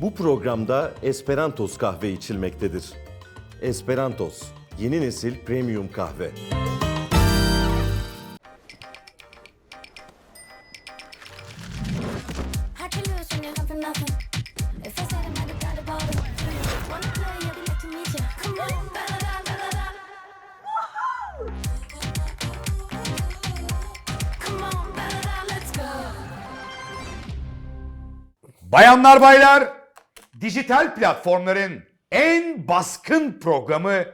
Bu programda Esperantos kahve içilmektedir. Esperantos, yeni nesil premium kahve. Bayanlar baylar, dijital platformların en baskın programı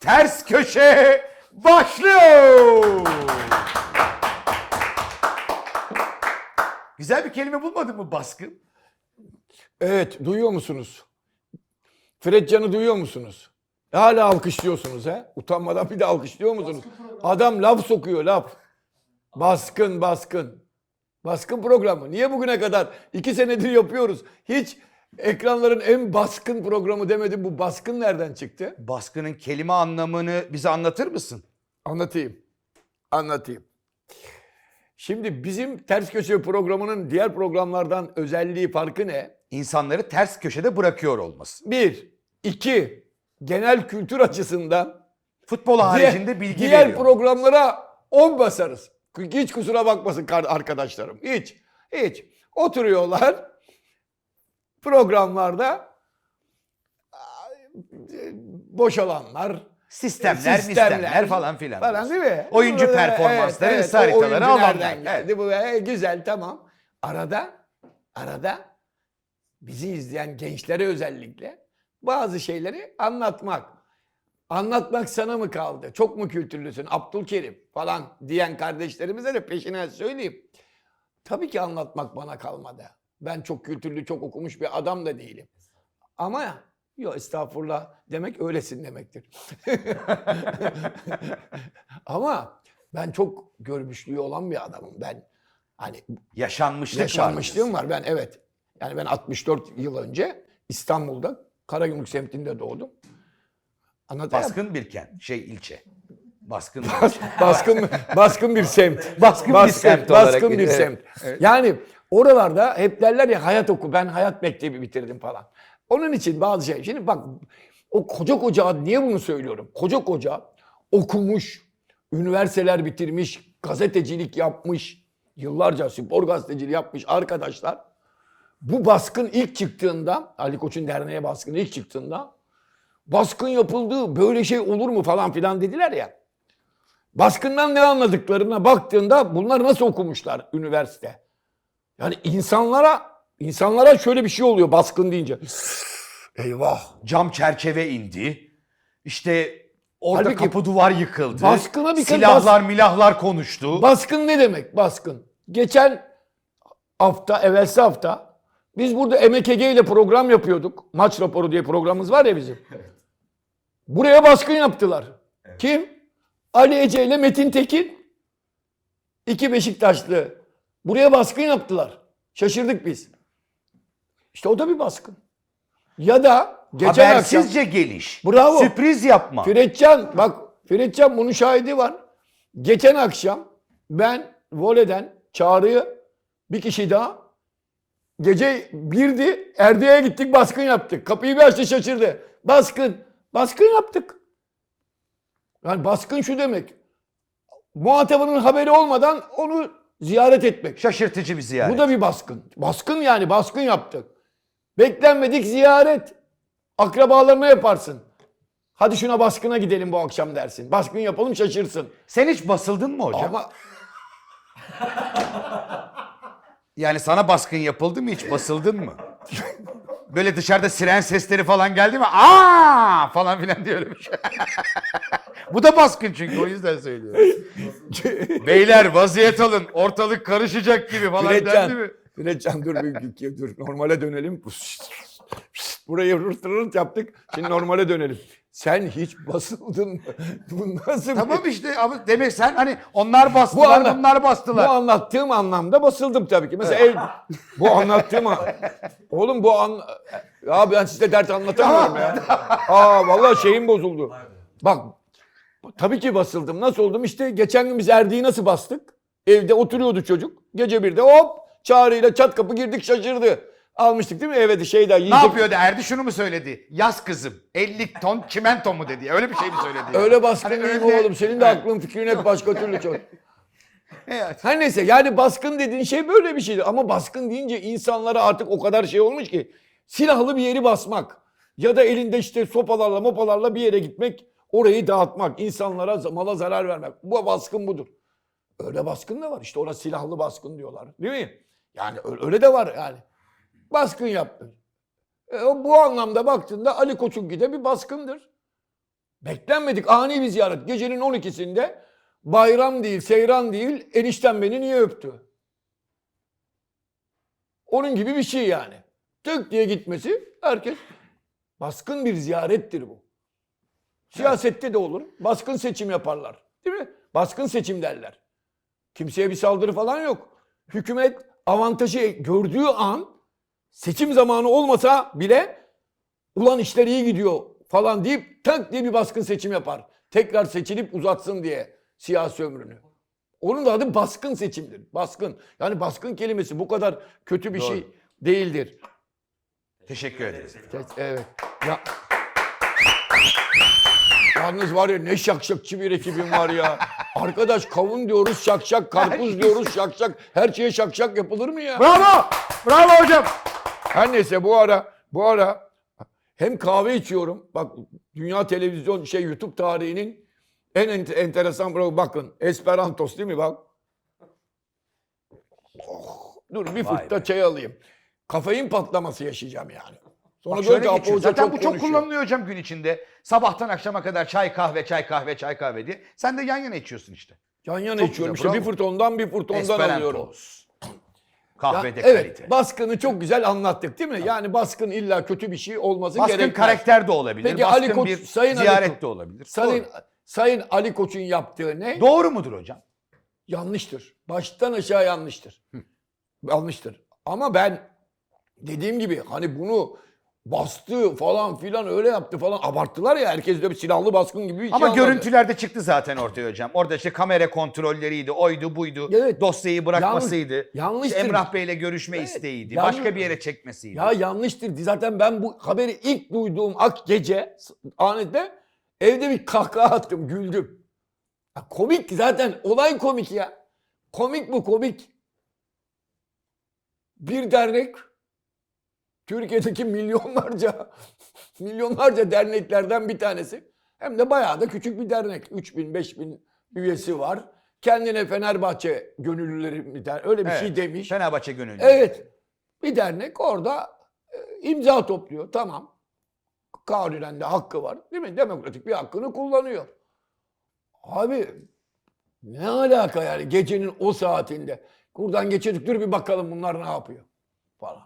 Ters Köşe başlıyor. Güzel bir kelime bulmadın mı baskın? Evet, duyuyor musunuz? Fredcan'ı duyuyor musunuz? Hala alkışlıyorsunuz he? Utanmadan bir de alkışlıyor musunuz? Adam laf sokuyor laf. Baskın, baskın. Baskın programı. Niye bugüne kadar iki senedir yapıyoruz? Hiç ekranların en baskın programı demedim. Bu baskın nereden çıktı? Baskının kelime anlamını bize anlatır mısın? Anlatayım. Anlatayım. Şimdi bizim Ters Köşe programının diğer programlardan özelliği farkı ne? İnsanları ters köşede bırakıyor olması. Bir. iki Genel kültür açısından Futbol diğer, haricinde bilgi diğer veriyor. programlara 10 basarız. Hiç kusura bakmasın kar- arkadaşlarım. Hiç. Hiç. Oturuyorlar programlarda boşalanlar, sistemler, sistemler falan filan. Falan değil mi? Oyuncu Evet, performansları, evet, o haritaları alanlar. geldi? Bu e, güzel tamam. Arada arada bizi izleyen gençlere özellikle bazı şeyleri anlatmak. Anlatmak sana mı kaldı? Çok mu kültürlüsün? Abdülkerim falan diyen kardeşlerimize de peşine söyleyeyim. Tabii ki anlatmak bana kalmadı. Ben çok kültürlü, çok okumuş bir adam da değilim. Ama yok estağfurullah demek öylesin demektir. Ama ben çok görmüşlüğü olan bir adamım. Ben hani Yaşanmışlık yaşanmışlığım var. var. Ben evet. Yani ben 64 yıl önce İstanbul'da Karagümrük semtinde doğdum. Anlatayım. Baskın bir kent, şey ilçe. Baskın bir baskın baskın bir semt. Baskın bir semt Baskın bir bir- semt. Yani oralarda hep derler ya hayat oku. Ben hayat mektebi bitirdim falan. Onun için bazı şey. Şimdi bak o koca koca niye bunu söylüyorum? Koca koca okumuş, üniversiteler bitirmiş, gazetecilik yapmış, yıllarca spor gazeteciliği yapmış arkadaşlar. Bu baskın ilk çıktığında, Ali Koç'un derneğe baskını ilk çıktığında baskın yapıldı, böyle şey olur mu falan filan dediler ya. Baskından ne anladıklarına baktığında bunlar nasıl okumuşlar üniversite? Yani insanlara insanlara şöyle bir şey oluyor baskın deyince. Eyvah. Cam çerçeve indi. İşte orada Halbuki kapı duvar yıkıldı. baskına bir Silahlar milahlar konuştu. Baskın ne demek baskın? Geçen hafta, evvelsi hafta biz burada Ege ile program yapıyorduk. Maç raporu diye programımız var ya bizim. Buraya baskın yaptılar. Kim? Ali Ece ile Metin Tekin. İki Beşiktaşlı. Buraya baskın yaptılar. Şaşırdık biz. İşte o da bir baskın. Ya da geçen akşam... Habersizce geliş. Bravo. Sürpriz yapma. Firetcan bak Firetcan bunun şahidi var. Geçen akşam ben voleyden çağrıya bir kişi daha gece birdi Erde'ye gittik baskın yaptık. Kapıyı bir açtı şaşırdı. Baskın. Baskın yaptık. Yani baskın şu demek. Muhatabının haberi olmadan onu ziyaret etmek. Şaşırtıcı bir ziyaret. Bu da bir baskın. Baskın yani baskın yaptık. Beklenmedik ziyaret. Akrabalarına yaparsın. Hadi şuna baskına gidelim bu akşam dersin. Baskın yapalım şaşırsın. Sen hiç basıldın mı hocam? Ama Yani sana baskın yapıldı mı hiç basıldın mı? Böyle dışarıda siren sesleri falan geldi mi? Aa falan filan diyorum. Bu da baskın çünkü o yüzden söylüyorum. Beyler vaziyet alın ortalık karışacak gibi falan dendi Firetcan, mi? Firetcan dur, bir, bir- dur normale dönelim. Burayı rırt rırt yaptık. Şimdi normale dönelim. Sen hiç basıldın mı? Bu nasıl bir- Tamam işte ama demek sen hani onlar Bu bastılar anla- bunlar Bu bastılar. anlattığım anlamda basıldım tabii ki. Mesela ev, bu anlattığım an- oğlum bu an ya ben size dert anlatamıyorum ya. Aa vallahi şeyim bozuldu. Bak tabii ki basıldım. Nasıl oldum? İşte geçen gün biz Erdi'yi nasıl bastık? Evde oturuyordu çocuk. Gece birde hop çağrıyla çat kapı girdik şaşırdı. Almıştık değil mi? Evet şeyde Ne yiyecek. yapıyordu? Erdi şunu mu söyledi? Yaz kızım 50 ton çimento mu dedi. Öyle bir şey mi söyledi? Öyle baskın Hani değil öyle- oğlum? Senin de aklın fikrin hep başka türlü çok. Evet. Her neyse yani baskın dediğin şey böyle bir şeydi. Ama baskın deyince insanlara artık o kadar şey olmuş ki silahlı bir yeri basmak ya da elinde işte sopalarla mopalarla bir yere gitmek orayı dağıtmak, insanlara mala zarar vermek. Bu baskın budur. Öyle baskın da var. İşte ona silahlı baskın diyorlar. Değil mi? Yani öyle, de var yani. Baskın yaptı. E, bu anlamda baktığında Ali Koç'unki de bir baskındır. Beklenmedik ani bir ziyaret. Gecenin 12'sinde bayram değil, seyran değil, enişten beni niye öptü? Onun gibi bir şey yani. Tık diye gitmesi herkes baskın bir ziyarettir bu. Siyasette de olur. Baskın seçim yaparlar. Değil mi? Baskın seçim derler. Kimseye bir saldırı falan yok. Hükümet avantajı gördüğü an seçim zamanı olmasa bile ulan işler iyi gidiyor falan deyip tak diye bir baskın seçim yapar. Tekrar seçilip uzatsın diye siyasi ömrünü. Onun da adı baskın seçimdir. Baskın. Yani baskın kelimesi bu kadar kötü bir Doğru. şey değildir. Teşekkür ederiz. Evet. Ya. Yalnız var ya ne şakşakçı bir ekibim var ya. Arkadaş kavun diyoruz şakşak, karpuz diyoruz şakşak. Her şeye şakşak yapılır mı ya? Bravo! Bravo hocam! Her neyse bu ara bu ara hem kahve içiyorum. Bak dünya televizyon şey YouTube tarihinin en ent- enteresan programı bakın. Esperantos değil mi bak? Oh, dur bir Vay fırtta çay alayım. Kafein patlaması yaşayacağım yani. Sonra Bak şöyle geçiyor. Zaten çok bu çok kullanılıyor hocam gün içinde. Sabahtan akşama kadar çay kahve çay kahve çay kahve diye. Sen de yan yana içiyorsun işte. Yan yana Çok içiyorum. güzel, İşte bir bravo. fırt ondan bir fırt ondan alıyorum. Esperantos. Ya, Kahvede evet, kalite. baskını çok güzel anlattık değil mi? Yani baskın illa kötü bir şey olması Baskın gerekmez. karakter de olabilir. Peki baskın Ali Koç, bir Sayın Ali ziyaret Koç- de olabilir. Sayın, Doğru. Sayın Ali Koç'un yaptığı ne? Doğru mudur hocam? yanlıştır. Baştan aşağı yanlıştır. Yanlıştır. Ama ben dediğim gibi hani bunu bastı falan filan öyle yaptı falan abarttılar ya herkes de bir silahlı baskın gibi bir şey Ama anladı. görüntülerde çıktı zaten ortaya hocam. Orada işte kamera kontrolleriydi, oydu buydu. Evet. Dosyayı bırakmasıydı. Yanlış- yanlıştır. İşte Emrah Bey'le görüşme Evet, isteğiydi. yanlış- Başka bir yere çekmesiydi. Ya yanlıştır. Zaten ben bu haberi ilk duyduğum ak gece anette evde bir kahkaha attım, güldüm. Ya komik zaten olay komik ya. Komik bu komik. Bir dernek Türkiye'deki milyonlarca milyonlarca derneklerden bir tanesi. Hem de bayağı da küçük bir dernek. 3000 5000 üyesi var. Kendine Fenerbahçe gönüllüleri bir der- öyle bir Evet, şey demiş. Fenerbahçe gönüllü. Evet. Bir dernek orada e, imza topluyor. Tamam. Kanunen de hakkı var. Değil mi? Demokratik bir hakkını kullanıyor. Abi ne alaka yani gecenin o saatinde. Buradan geçiyorduk dur bir bakalım bunlar ne yapıyor falan.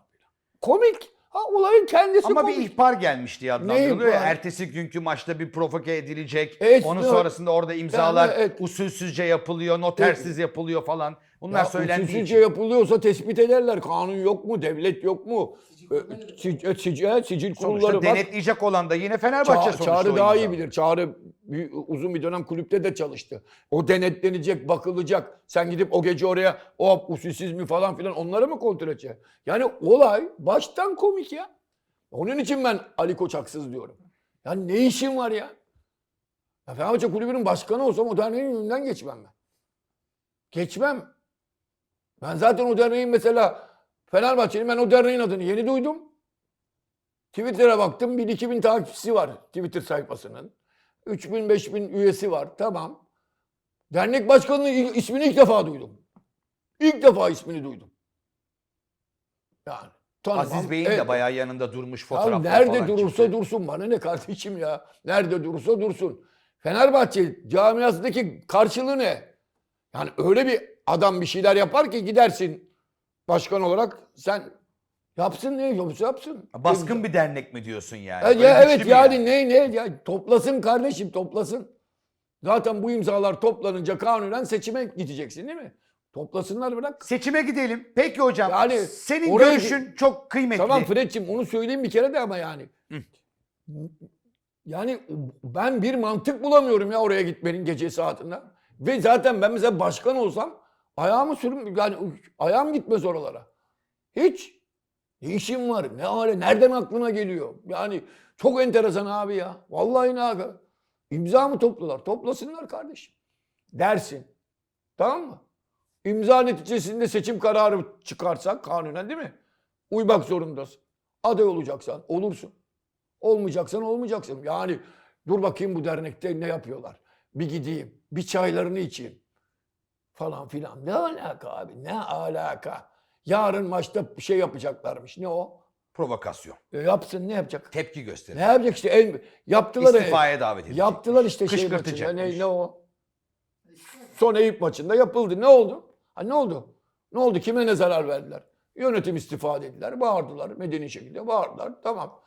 Komik. Ha olayın kendisi Ama komik. bir ihbar gelmiş diye adlandırılıyor ya. ihbarı? Ertesi günkü maçta bir provoke edilecek. Evet, Onun evet. sonrasında orada imzalar Yani evet. usulsüzce yapılıyor, notersiz yapılıyor falan. Bunlar Ya söylendiği usulsüzce için. yapılıyorsa tespit ederler. Kanun yok mu? Devlet yok mu? Ee, sic- sicil, sicil kurulları Sonuçta bak. denetleyecek olan da yine Fenerbahçe Ça- sonuçta. Çağrı daha iyi bilir. Çağrı bir- uzun bir dönem kulüpte de çalıştı. O denetlenecek, bakılacak. Sen gidip o gece oraya o usulsüz mi falan filan onları mı kontrol edeceksin? Yani olay baştan komik ya. Onun için ben Ali Koç haksız diyorum. Ya ne işin var ya? ya Fenerbahçe kulübünün başkanı olsam o derneğin önünden geçmem ben. Geçmem. Ben zaten o derneğin mesela Fenerbahçe'nin ben o derneğin adını yeni duydum. Twitter'a baktım 1000-2000 takipçisi var Twitter sayfasının. 3000-5000 üyesi var tamam. Dernek başkanının ismini ilk defa duydum. İlk defa ismini duydum. Yani tanımam. Aziz Bey'in Evet. de bayağı yanında durmuş Ya fotoğraflar nerede falan durursa çıktı. dursun bana ne kardeşim ya. Nerede durursa dursun. Fenerbahçe camiasındaki karşılığı ne? Yani öyle bir adam bir şeyler yapar ki gidersin başkan olarak sen yapsın ne yapıyorsa yapsın. Baskın bir dernek mi diyorsun yani? Ya, Böyle ya güçlü evet bir yani ne ne ya toplasın kardeşim toplasın. Zaten bu imzalar toplanınca kanunen seçime gideceksin değil mi? Toplasınlar bırak. Seçime gidelim. Peki hocam. Yani senin oraya- görüşün çok kıymetli. Tamam Fred'cim onu söyleyeyim bir kere de ama yani. Yani ben bir mantık bulamıyorum ya oraya gitmenin gece saatinde. Ve zaten ben mesela başkan olsam ayağımı sürüm yani ayağım gitmez oralara. Hiç. Ne işin var? Ne hale? Nereden aklına geliyor? Yani çok enteresan abi ya. Vallahi ne abi. İmza mı toplular? Toplasınlar kardeşim. Dersin. Tamam mı? İmza neticesinde seçim kararı çıkarsak kanunen değil mi? Uymak zorundasın. Aday olacaksan olursun. Olmayacaksan olmayacaksın. Yani dur bakayım bu dernekte ne yapıyorlar. Bir gideyim. Bir çaylarını içeyim. Falan filan. Ne alaka abi? Ne alaka? Yarın maçta bir şey yapacaklarmış. Ne o? Provokasyon. E yapsın ne yapacak? Tepki Ne gösterir. yapacak işte? En, yaptılar. İstifaya davet edecek. Yaptılar işte şey maçında. Ne, ne o? Son Eyüp maçında yapıldı. Ne oldu? Ha ne oldu? Ne oldu? Kime ne zarar verdiler? Yönetim istifa dediler. Bağırdılar. Medeni şekilde bağırdılar. Tamam.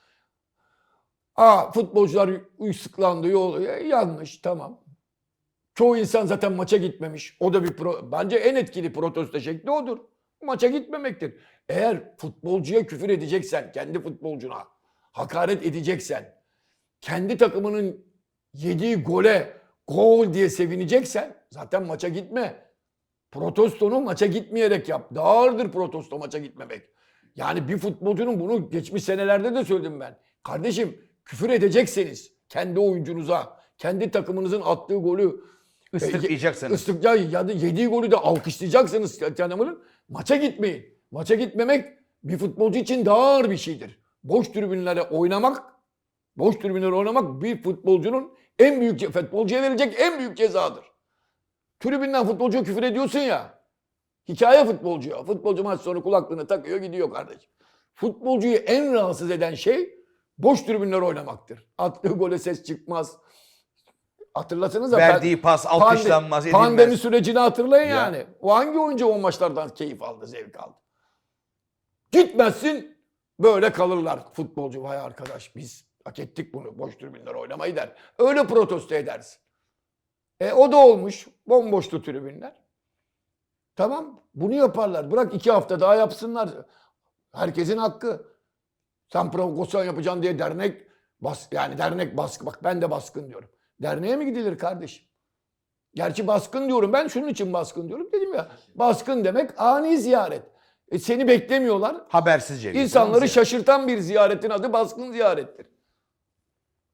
Aa futbolcular uysuklandı. Yol, e, yanlış. Tamam. Çoğu insan zaten maça gitmemiş. O da bir pro, bence en etkili protesto şekli odur. Maça gitmemektir. Eğer futbolcuya küfür edeceksen, kendi futbolcuna hakaret edeceksen, kendi takımının yediği gole gol diye sevineceksen zaten maça gitme. Protestonu maça gitmeyerek yap. Daha ağırdır protesto maça gitmemek. Yani bir futbolcunun bunu geçmiş senelerde de söyledim ben. Kardeşim küfür edecekseniz kendi oyuncunuza, kendi takımınızın attığı golü Islıklayacaksanız. Islıkla ya da yediği golü de alkışlayacaksınız tanımının. Maça gitmeyin. Maça gitmemek bir futbolcu için daha ağır bir şeydir. Boş tribünlere oynamak, boş tribünlere oynamak bir futbolcunun en büyük futbolcuya verilecek en büyük cezadır. Tribünden futbolcuya küfür ediyorsun ya. Hikaye futbolcuya. Futbolcu maç sonu kulaklığını takıyor gidiyor kardeşim. Futbolcuyu en rahatsız eden şey boş tribünlere oynamaktır. Attığı gole ses çıkmaz. Hatırlatınız Verdiği pas alkışlanmaz, edilmez. Pandemi sürecini hatırlayın Ya. yani. O hangi oyuncu o maçlardan keyif aldı, zevk aldı? Gitmezsin böyle kalırlar futbolcu. Vay arkadaş biz hak ettik bunu. Boş tribünler oynamayı der. Öyle protesto edersin. E o da olmuş. Bomboştu tribünler. Tamam bunu yaparlar. Bırak iki hafta daha yapsınlar. Herkesin hakkı. Sen provokasyon yapacaksın diye dernek bas yani dernek baskı bak ben de baskın diyorum. Derneğe mi gidilir kardeşim? Gerçi baskın diyorum ben şunun için baskın diyorum. Dedim ya baskın demek ani ziyaret. E, seni beklemiyorlar. Habersizce. İnsanları insan şaşırtan bir ziyaretin adı baskın ziyarettir.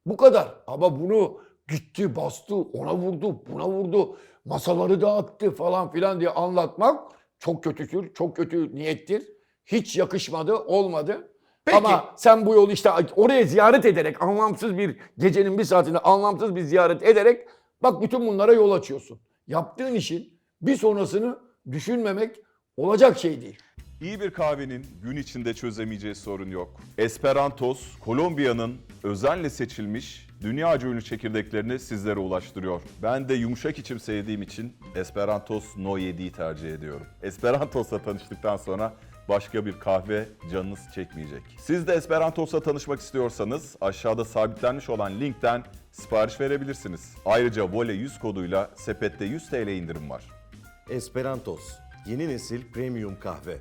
Bu kadar. Ama bunu gitti, bastı, ona vurdu, buna vurdu, masaları dağıttı falan filan diye anlatmak çok kötüdür, çok kötü niyettir. Hiç yakışmadı, olmadı. Peki. Ama sen bu yolu işte oraya ziyaret ederek, anlamsız bir gecenin bir saatinde anlamsız bir ziyaret ederek bak bütün bunlara yol açıyorsun. Yaptığın işin bir sonrasını düşünmemek olacak şey değil. İyi bir kahvenin gün içinde çözemeyeceği sorun yok. Esperantos, Kolombiya'nın özenle seçilmiş dünyaca ünlü çekirdeklerini sizlere ulaştırıyor. Ben de yumuşak içim sevdiğim için Esperantos No 7'yi tercih ediyorum. Esperantos'la tanıştıktan sonra başka bir kahve canınız çekmeyecek. Siz de Esperantos'la tanışmak istiyorsanız aşağıda sabitlenmiş olan linkten sipariş verebilirsiniz. Ayrıca Vole 100 koduyla sepette 100 TL indirim var. Esperantos, yeni nesil premium kahve.